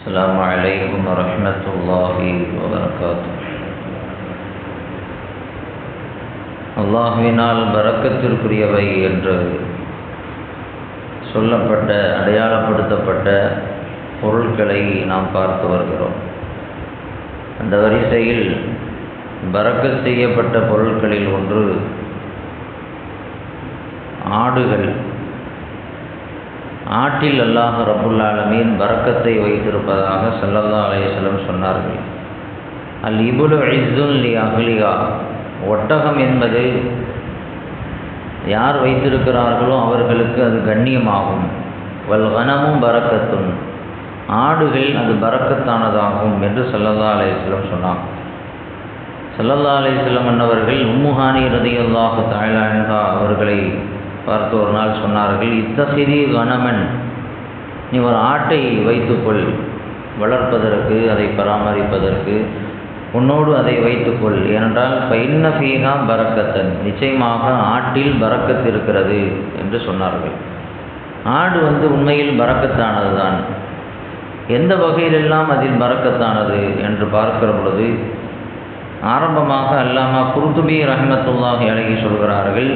السلام عليكم ورحمة الله وبركاته அல்லாஹுவினால் பரக்கத்திற்குரியவை என்று சொல்லப்பட்ட அடையாளப்படுத்தப்பட்ட பொருட்களை நாம் பார்த்து வருகிறோம் அந்த வரிசையில் பரக்கத் செய்யப்பட்ட பொருட்களில் ஒன்று ஆடுகள் ஆட்டில் அல்லாஹ் ரபுல்லாலமீன் பரக்கத்தை வைத்திருப்பதாக சல்லல்லா அலையம் சொன்னார்கள். அல் இபுலு ஐசுல் லி அஹ்லியா ஒட்டகம் என்பது யார் வைத்திருக்கிறார்களோ அவர்களுக்கு அது கண்ணியமாகும். வல் கனமும் பறக்கத்தும். ஆடுகள் அது பறக்கத்தானதாகும் என்று சல்லல்லா அலையம் சொன்னார் சல்லல்லா அலையம் என்னவர்கள் உம்முஹானி ரதியுல்லாஹு தாய்லாண்டா அவர்களை பார்த்து ஒரு நாள் சொன்னார்கள் இத்தசிதி கணமன் நீ ஒரு ஆட்டை வைத்துக்கொள் வளர்ப்பதற்கு அதை பராமரிப்பதற்கு உன்னோடு அதை வைத்துக்கொள். ஏனென்றால் பைன்ன ஃபீகா பரக்கத்தன் நிச்சயமாக ஆட்டில் பறக்கத்து இருக்கிறது என்று சொன்னார்கள். ஆடு வந்து உண்மையில் பறக்கத்தானது தான் எந்த வகையிலெல்லாம் அதில் பறக்கத்தானது என்று பார்க்கிற பொழுது ஆரம்பமாக அல்லாமா குருத்துபி ரஹமத்துல்லாஹி அழகி சொல்கிறார்கள்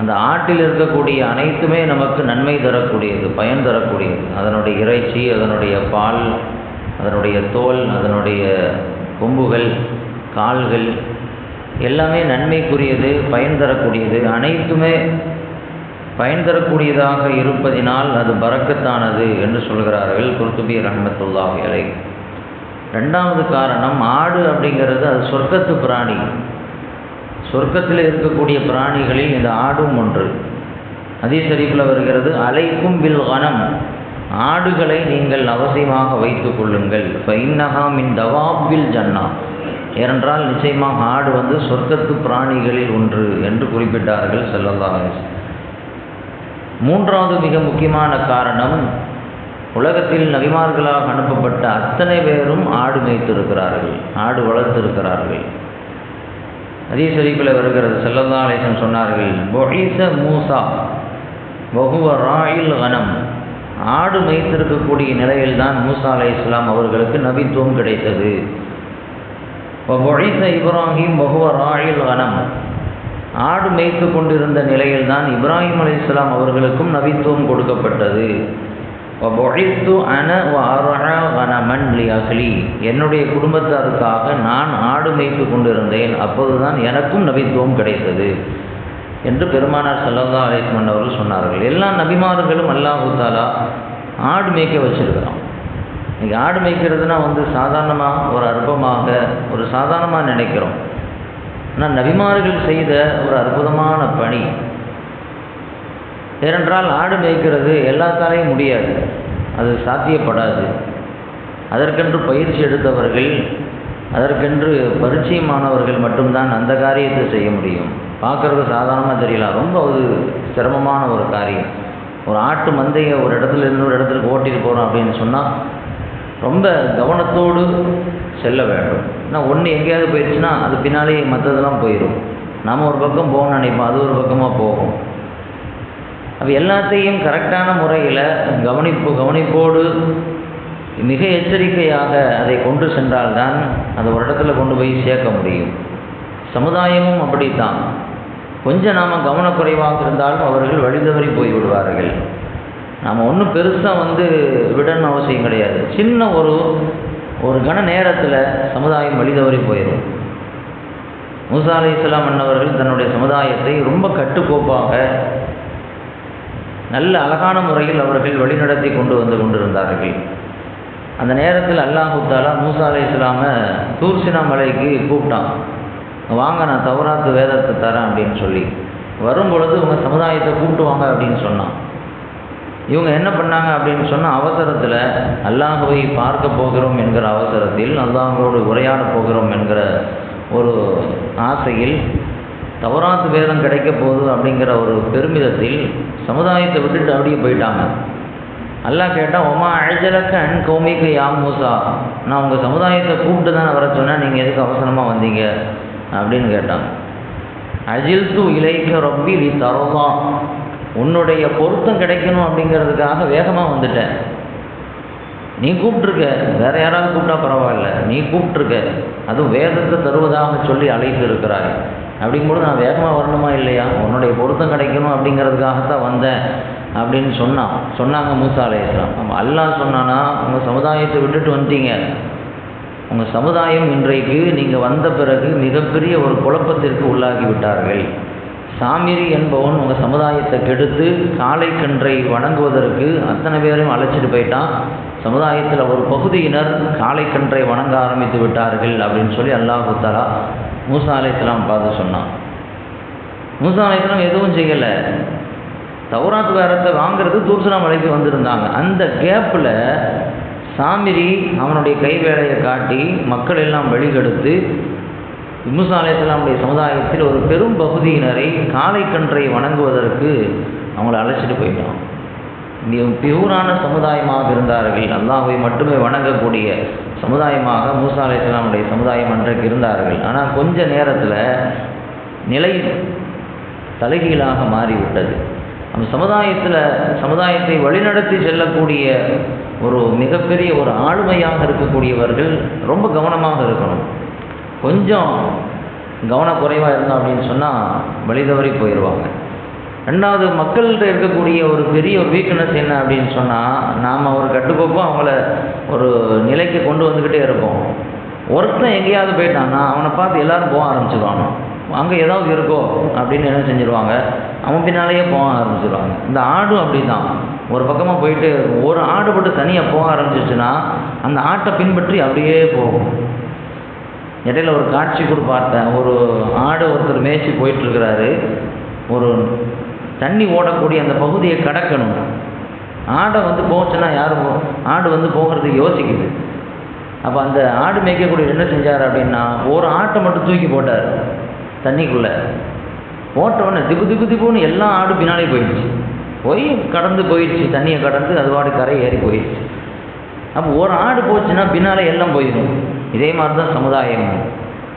அந்த ஆட்டில் இருக்கக்கூடிய அனைத்துமே நமக்கு நன்மை தரக்கூடியது பயன் தரக்கூடியது. அதனுடைய இறைச்சி அதனுடைய பால் அதனுடைய தோல் அதனுடைய கொம்புகள் கால்கள் எல்லாமே நன்மைக்குரியது பயன் தரக்கூடியது. அனைத்துமே பயன் தரக்கூடியதாக இருப்பதினால் அது பறக்கத்தானது என்று சொல்கிறார்கள் குர்துபி ரஹமத்துல்லாஹி அலை ரெண்டாவது காரணம் ஆடு அப்படிங்கிறது அது சொர்க்கத்து பிராணி. சொர்க்கத்தில் இருக்கக்கூடிய பிராணிகளில் இந்த ஆடும் ஒன்று. அதே சரிப்பில் வருகிறது அலைக்கும் வில் வனம் ஆடுகளை நீங்கள் அவசியமாக வைத்துக் கொள்ளுங்கள். ஃபைன்னஹா மின் தவாபில் ஜன்னா. ஏனென்றால் நிச்சயமாக ஆடு வந்து சொர்க்கத்து பிராணிகளில் ஒன்று என்று குறிப்பிட்டார்கள் செல்லல்லா மூன்றாவது மிக முக்கியமான காரணம் உலகத்தில் நபிமார்களாக அனுப்பப்பட்ட அத்தனை பேரும் ஆடு மேய்த்திருக்கிறார்கள் ஆடு வளர்த்திருக்கிறார்கள். அதே ஷரீஃபில் வருகிறது. செல்லல்லா அலேசன் சொன்னார்கள் பொஹீச மூசா பகுவ ராயில் வனம் ஆடு மேய்த்திருக்கக்கூடிய நிலையில்தான் மூசா அலே இஸ்லாம் அவர்களுக்கு நபித்துவம் கிடைத்தது. பொழிச இப்ராஹிம் பகுவ ராயில் வனம் ஆடு மேய்த்து கொண்டிருந்த நிலையில்தான் இப்ராஹிம் அலி இஸ்லாம் அவர்களுக்கும் நபித்துவம் கொடுக்கப்பட்டது. ஒபொழித்து அன வனமன் அகலி என்னுடைய குடும்பத்தாருக்காக நான் ஆடு மேய்த்து கொண்டிருந்தேன். அப்போதுதான் எனக்கும் நபித்துவம் கிடைத்தது என்று பெருமானார் சல்லல்லா அலிஸ்மன் அவர்கள் சொன்னார்கள். எல்லா நபிமார்களும் அல்லாஹு தாலா ஆடு மேய்க்க வச்சிருக்கிறான். இன்றைக்கி ஆடு மேய்க்கிறதுனா வந்து சாதாரணமாக ஒரு அற்பமாக ஒரு சாதாரணமாக நினைக்கிறோம். ஆனால் நபிமார்கள் செய்த ஒரு அற்புதமான பணி ஏனென்றால் ஆடு மேய்க்கிறது எல்லாத்தாலையும் முடியாது. அது சாத்தியப்படாது. அதற்கென்று பயிற்சி எடுத்தவர்கள் அதற்கென்று பரிச்சயமானவர்கள் மட்டும்தான் அந்த காரியத்தை செய்ய முடியும். பார்க்குறது சாதாரணமாக தெரியல. ரொம்ப அது சிரமமான ஒரு காரியம். ஒரு ஆட்டு மந்தையை ஒரு இடத்துல இருந்து ஒரு இடத்துக்கு ஓட்டிட்டு போகிறோம் அப்படின்னு சொன்னால் ரொம்ப கவனத்தோடு செல்ல வேண்டும். ஏன்னா ஒன்று எங்கேயாவது போயிடுச்சுன்னா அது பின்னாலேயே மற்றதெல்லாம் போயிடும் நம்ம ஒரு பக்கம் போகணும்னு நினைப்போம் அது ஒரு பக்கமாக போகும். அப்போ எல்லாத்தையும் கரெக்டான முறையில் கவனிப்பு கவனிப்போடு மிக எச்சரிக்கையாக அதை கொண்டு சென்றால்தான் அதை ஒரு இடத்துல கொண்டு போய் சேர்க்க முடியும். சமுதாயமும் அப்படித்தான். கொஞ்சம் நாம் கவனக்குறைவாக இருந்தாலும் அவர்கள் வழிதவறி போய் விடுவார்கள். நாம் ஒன்றும் பெருசாக வந்து விடணும் அவசியம் கிடையாது. சின்ன ஒரு ஒரு கன நேரத்தில் சமுதாயம் வழிதவறி போயிடும். மூசா அலி இஸ்லாம் அண்ணவர்கள் தன்னுடைய சமுதாயத்தை ரொம்ப கட்டுக்கோப்பாக நல்ல அழகான முறையில் அவர்கள் வழிநடத்தி கொண்டு வந்து கொண்டிருந்தார்கள். அந்த நேரத்தில் அல்லாஹு மூசா அலி இஸ்லாமை தூர்சினா மலைக்கு கூப்பிட்டான். வாங்க நான் தவறாத்து வேதத்தை தரேன் அப்படின்னு சொல்லி. வரும் பொழுது உங்கள் சமுதாயத்தை கூப்பிட்டு வாங்க அப்படின்னு சொன்னான். இவங்க என்ன பண்ணாங்க அப்படின்னு சொன்னால் அவசரத்தில் அல்லாஹுவை பார்க்க போகிறோம் என்கிற அவசரத்தில் அல்லாஹோடு உரையாட போகிறோம் என்கிற ஒரு ஆசையில் தவறாத்து வேதம் கிடைக்க போகுது அப்படிங்கிற ஒரு பெருமிதத்தில் சமுதாயத்தை விட்டுட்டு அப்படியே போயிட்டாங்க. அல்லாஹ் கேட்டால் ஒமா அழஜலக்க அன் கௌமிக்கு யா மூசா. நான் உங்கள் சமுதாயத்தை கூப்பிட்டு தானே வர சொன்னேன் நீங்கள் எதுக்கு அவசரமாக வந்தீங்க? அப்படின்னு கேட்டாங்க. அஜில் து இலைக்க ரொம்பி நீ தரலாம் உன்னுடைய பொருத்தம் கிடைக்கணும் அப்படிங்கிறதுக்காக வேகமாக வந்துட்டேன். நீ கூப்பிட்ருக்க வேற யாராவது கூப்பிட்டா பரவாயில்ல நீ கூப்பிட்ருக்க அதுவும் வேதத்தை தருவதாக சொல்லி அழைத்து இருக்கிறாய் அப்படிங்கும்போது நான் வேகமாக வரணுமா இல்லையா? உன்னுடைய பொருத்தம் கிடைக்கணும் அப்படிங்கிறதுக்காகத்தான் வந்தேன் அப்படின்னு சொன்னான். சொன்னாங்க மூசா அலையாம் நம்ம அல்லாஹ் சொன்னானா உங்கள் சமுதாயத்தை விட்டுட்டு வந்துட்டீங்க. உங்கள் சமுதாயம் இன்றைக்கு நீங்கள் வந்த பிறகு மிகப்பெரிய ஒரு குழப்பத்திற்கு உள்ளாகி விட்டார்கள். சாமிரி என்பவன் உங்கள் சமுதாயத்தை கெடுத்து காளை கன்றை வணங்குவதற்கு அத்தனை பேரையும் அழைச்சிட்டு போயிட்டான். சமுதாயத்தில் ஒரு பகுதியினர் காளை கன்றை வணங்க ஆரம்பித்து விட்டார்கள் அப்படின்னு சொல்லி அல்லாஹு தலா மூசா அலையாம் பார்த்து சொன்னான். மூசா அலையாம் எதுவும் செய்யலை. தௌராத் வேரத்தை வாங்கிறது தூர்சனா மலைக்கு வந்திருந்தாங்க. அந்த கேப்பில் சாமிரி அவனுடைய கைவேலையை காட்டி மக்கள் எல்லாம் வழிகெடுத்து மூசா அலையாமுடைய சமுதாயத்தில் ஒரு பெரும் பகுதியினரை காளை கன்றை வணங்குவதற்கு அவங்கள அழைச்சிட்டு போயிட்டான். பியூரான சமுதாயமாக இருந்தார்கள். அல்லாஹை மட்டுமே வணங்கக்கூடிய சமுதாயமாக மூசா அலையாமுடைய சமுதாயம் அன்றைக்கு இருந்தார்கள். ஆனால் கொஞ்ச நேரத்தில் நிலை தலைகீழாக மாறிவிட்டது. அந்த சமுதாயத்தில் சமுதாயத்தை வழிநடத்தி செல்லக்கூடிய ஒரு மிகப்பெரிய ஒரு ஆளுமையாக இருக்கக்கூடியவர்கள் ரொம்ப கவனமாக இருக்கணும். கொஞ்சம் கவனக்குறைவாக இருந்தோம் அப்படின்னு சொன்னால் வழிதவறி போயிடுவாங்க ரெண்டாவது மக்கள்கிட்ட இருக்கக்கூடிய ஒரு பெரிய ஒரு வீக்னஸ் என்ன அப்படின்னு சொன்னால் நாம் ஒரு கட்டுக்கோப்பும் அவங்கள ஒரு நிலைக்கு கொண்டு வந்துக்கிட்டே இருப்போம். ஒருத்தன் எங்கேயாவது போயிட்டான்னா அவனை பார்த்து எல்லோரும் போக ஆரம்பிச்சிடுவாங்க அங்கே ஏதாவது இருக்கோ அப்படின்னு என்ன செஞ்சுருவாங்க? அவன் பின்னாலேயே போக ஆரம்பிச்சிடுவாங்க இந்த ஆடும் அப்படி தான் ஒரு பக்கமாக போயிட்டு ஒரு ஆடு மட்டும் தனியாக போக ஆரம்பிச்சிச்சுன்னா அந்த ஆட்டை பின்பற்றி அப்படியே போகும். இடையில ஒரு காட்சி கூட பார்த்தேன். ஒரு ஆடு ஒருத்தர் மேய்ச்சி போயிட்டுருக்கிறாரு ஒரு தண்ணி ஓடக்கூடிய அந்த பகுதியை கடக்கணும். ஆடை வந்து போச்சுன்னா யாரும் ஆடு வந்து போகிறதுக்கு யோசிக்குது. அப்போ அந்த ஆடு மேய்க்கக்கூடிய என்ன செஞ்சார் அப்படின்னா ஒரு ஆட்டை மட்டும் தூக்கி போட்டார் தண்ணிக்குள்ளே. போட்டவுடனே திப்பு திப்பு திப்புன்னு எல்லா ஆடும் பின்னாலே போயிடுச்சு. போய் கடந்து போயிடுச்சு தண்ணியை கடந்து அது பாடு கரை ஏறி போயிடுச்சு. அப்போ ஒரு ஆடு போச்சுன்னா பின்னாலே எல்லாம் போயிடும். இதே மாதிரி தான் சமுதாயம்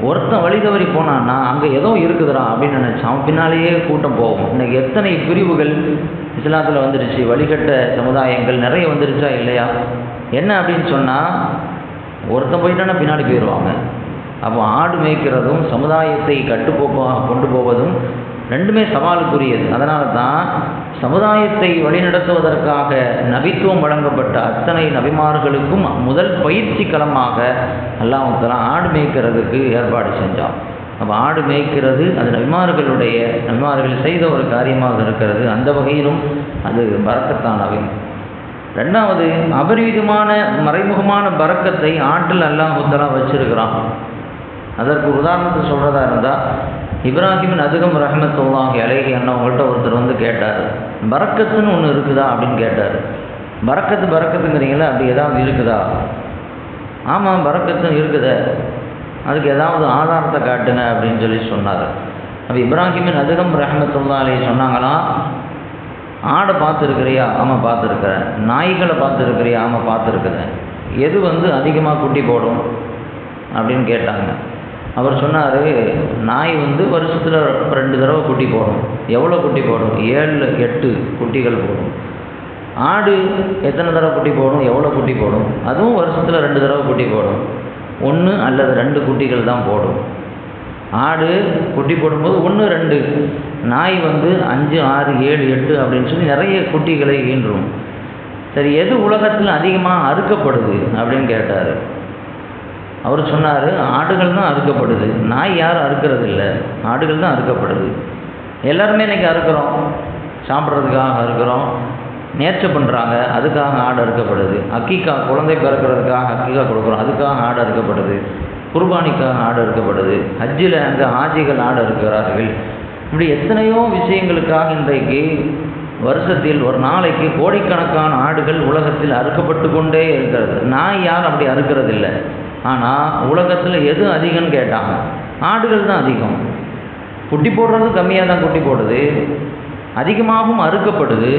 ஒருத்தன் வழி தவறி போனான்னா அங்கே ஏதோ இருக்குதுடா அப்படின்னு நினச்சான் அவன் பின்னாலேயே கூட்டம் போகும். இன்னைக்கு எத்தனை பிரிவுகள் இஸ்லாத்தில் வந்துடுச்சு வழிகட்ட சமுதாயங்கள் நிறைய வந்துருச்சா இல்லையா? என்ன அப்படின்னு சொன்னால் ஒருத்தன் போயிட்டானா பின்னாடி போயிடுவாங்க அப்போ ஆடு மேய்க்கிறதும் சமுதாயத்தை கட்டுப்போக்காக கொண்டு போவதும் ரெண்டுமே சவாலுக்குரியது. அதனால தான் சமுதாயத்தை வழிநடத்துவதற்காக நபித்துவம் வழங்கப்பட்ட அத்தனை நபிமார்களுக்கும் முதல் பயிற்சி களமாக அல்லாமத்தலாம் ஆடு மேய்க்கிறதுக்கு ஏற்பாடு செஞ்சான். அப்போ ஆடு மேய்க்கிறது அது நபிமார்களுடைய நபிமார்கள் செய்த ஒரு காரியமாக இருக்கிறது. அந்த வகையிலும் அது பறக்கத்தானவை ரெண்டாவது அபரிவிதமான மறைமுகமான பறக்கத்தை ஆற்றில் அல்லாஹுத்தலா வச்சிருக்கிறான். அதற்கு உதாரணத்தை சொல்கிறதா இருந்தால் இப்ராஹிமின் அதிகம் ரஹமத்துல்லாஹி அழகி அண்ணா உங்கள்கிட்ட ஒருத்தர் வந்து கேட்டார். பறக்கத்துன்னு ஒன்று இருக்குதா அப்படின்னு கேட்டார். பறக்கத்து பறக்கத்துங்கிறீங்களா அப்படி ஏதாவது இருக்குதா? ஆமாம் பறக்கத்தும் இருக்குதே. அதுக்கு ஏதாவது ஆதாரத்தை காட்டுங்க அப்படின்னு சொல்லி சொன்னார். அப்போ இப்ராஹிமின் அதிகம் ரஹமத்துல்லா அலி சொன்னாங்களாம் ஆடை பார்த்துருக்குறியா? ஆமாம் பார்த்துருக்குறேன். நாய்களை பார்த்துருக்குறியா? ஆமாம் பார்த்துருக்குறேன். எது வந்து அதிகமாக குட்டி போடும் அப்படின்னு கேட்டாங்க. அவர் சொன்னார் நாய் வந்து வருஷத்தில் ரெண்டு தடவை குட்டி போடும். எவ்வளோ குட்டி போடும்? ஏழு எட்டு குட்டிகள் போடும். ஆடு எத்தனை தடவை குட்டி போடும்? எவ்வளோ குட்டி போடும்? அதுவும் வருஷத்தில் ரெண்டு தடவை குட்டி போடும். ஒன்று அல்லது ரெண்டு குட்டிகள் தான் போடும். ஆடு குட்டி போடும்போது ஒன்று ரெண்டு. நாய் வந்து அஞ்சு ஆறு ஏழு எட்டு அப்படின்னு சொல்லி நிறைய குட்டிகளை ஈன்றும். சரி எது உலகத்தில் அதிகமாக அறுக்கப்படுது அப்படின்னு கேட்டார். அவர் சொன்னார் ஆடுகள் தான் அறுக்கப்படுது. நாய் யாரும் அறுக்கிறது இல்லை ஆடுகள் தான் அறுக்கப்படுது. எல்லாருமே இன்றைக்கி அறுக்கிறோம். சாப்பிட்றதுக்காக அறுக்கிறோம். நேர்ச்சை பண்ணுறாங்க அதுக்காக ஆடு அறுக்கப்படுது. அக்கிக்கா குழந்தை பிறக்கிறதுக்காக அக்கிக்கா கொடுக்குறோம். அதுக்காக ஆடு அறுக்கப்படுது. குர்பானிக்காக ஆடு அறுக்கப்படுது. ஹஜ்ஜில் அந்த ஆஜிகள் ஆடு அறுக்கிறார்கள். இப்படி எத்தனையோ விஷயங்களுக்காக இன்றைக்கு வருஷத்தில் ஒரு நாளைக்கு கோடிக்கணக்கான ஆடுகள் உலகத்தில் அறுக்கப்பட்டு கொண்டே இருக்கிறது. நாய் யார் அப்படி அறுக்கிறதில்லை. ஆனால் உலகத்தில் எது அதிகம்னு கேட்டாங்க. ஆடுகள் தான் அதிகம். குட்டி போடுறது கம்மியாக தான் குட்டி போடுது. அதிகமாகவும் அறுக்கப்படுது.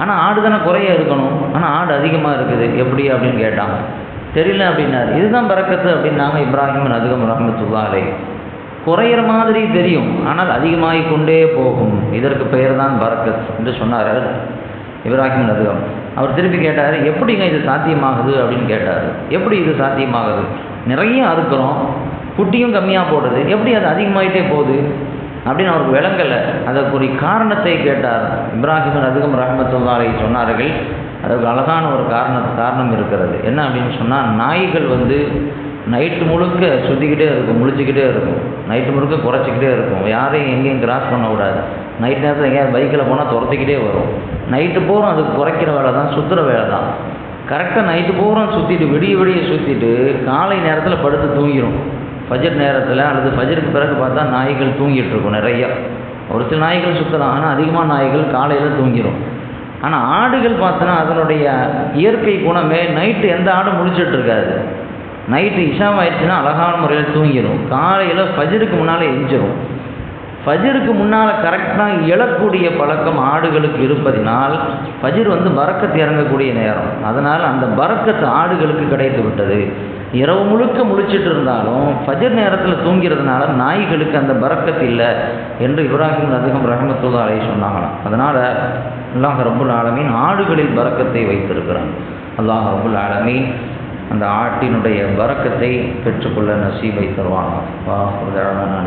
ஆனால் ஆடு தானே குறைய இருக்கணும். ஆனால் ஆடு அதிகமாக இருக்குது. எப்படி அப்படின்னு கேட்டாங்க. தெரியல அப்படின்னாரு. இதுதான் பறக்கத்து அப்படின்னாங்க இப்ராஹிம் அதிகம் ரஹமத்துல்லாலே குறையிற மாதிரி தெரியும். ஆனால் அதிகமாகிக் கொண்டே போகும். இதற்கு பெயர் தான் பறக்கத் என்று சொன்னார் இப்ராஹிம் அதிகம் அவர் திருப்பி கேட்டார் எப்படிங்க இது சாத்தியமாகுது? அப்படின்னு கேட்டார். எப்படி இது சாத்தியமாகுது? நிறைய அறுக்கிறோம். குட்டியும் கம்மியாக போடுறது எப்படி அது அதிகமாகிட்டே போகுது? அப்படின்னு அவருக்கு விளங்கலை. அதற்குரிய காரணத்தை கேட்டார். இப்ராஹிம் அதுகம் ரஹமத்துல்லாரை சொன்னார்கள் அதற்கு அழகான ஒரு காரண காரணம் இருக்கிறது. என்ன அப்படின்னு சொன்னால் நாய்கள் வந்து நைட்டு முழுக்க சுற்றிக்கிட்டே இருக்கும் முழிச்சுக்கிட்டே இருக்கும். நைட்டு முழுக்க குறைச்சிக்கிட்டே இருக்கும். யாரையும் எங்கேயும் கிராஸ் பண்ணக்கூடாது நைட் நேரத்தில் எங்கேயாவது பைக்கில் போனால் துரத்திக்கிட்டே வரும். நைட்டு பூரா அது குறைக்கிற வேலை தான் சுற்றுற வேலை தான். கரெக்டாக நைட்டு பூரா சுற்றிட்டு விடிய விடிய சுற்றிட்டு காலை நேரத்தில் படுத்து தூங்கிடும் ஃபஜர் நேரத்தில் அல்லது ஃபஜருக்கு பிறகு பார்த்தா நாய்கள் தூங்கிட்டு இருக்கும் நிறையா. ஒரு சில நாய்கள் சுற்றலாம் ஆனால் அதிகமாக நாய்கள் காலையில் தூங்கிடும் ஆனால் ஆடுகள் பார்த்தோன்னா அதனுடைய இயற்கை குணமே நைட்டு எந்த ஆடும் முழிச்சிட்டு இருக்காது. நைட்டு இஷாம் ஆயிடுச்சுன்னா அழகான முறையில் தூங்கிடும் காலையில் ஃபஜருக்கு முன்னால் எரிஞ்சிடும் பஜிருக்கு முன்னால் கரெக்டாக எழக்கூடிய பழக்கம் ஆடுகளுக்கு இருப்பதினால் பஜிர் வந்து பறக்கத்து இறங்கக்கூடிய நேரம். அதனால் அந்த பறக்கத்து ஆடுகளுக்கு கிடைத்து விட்டது. இரவு முழுக்க முழிச்சிட்டு இருந்தாலும் பஜிர் நேரத்தில் தூங்கிறதுனால நாய்களுக்கு அந்த பறக்கத்து இல்லை என்று இப்ராஹிம் அதிகம் ரஹமத்துல்லா அலை சொன்னாங்களாம். அதனால் அல்லாஹ் ரபுல் ஆலமீன் ஆடுகளில் பறக்கத்தை வைத்திருக்கிறான். அல்லாஹ் ரபுல் ஆலமீன் அந்த ஆட்டினுடைய பறக்கத்தை பெற்றுக்கொள்ள நசீபை தருவாங்க வா நான்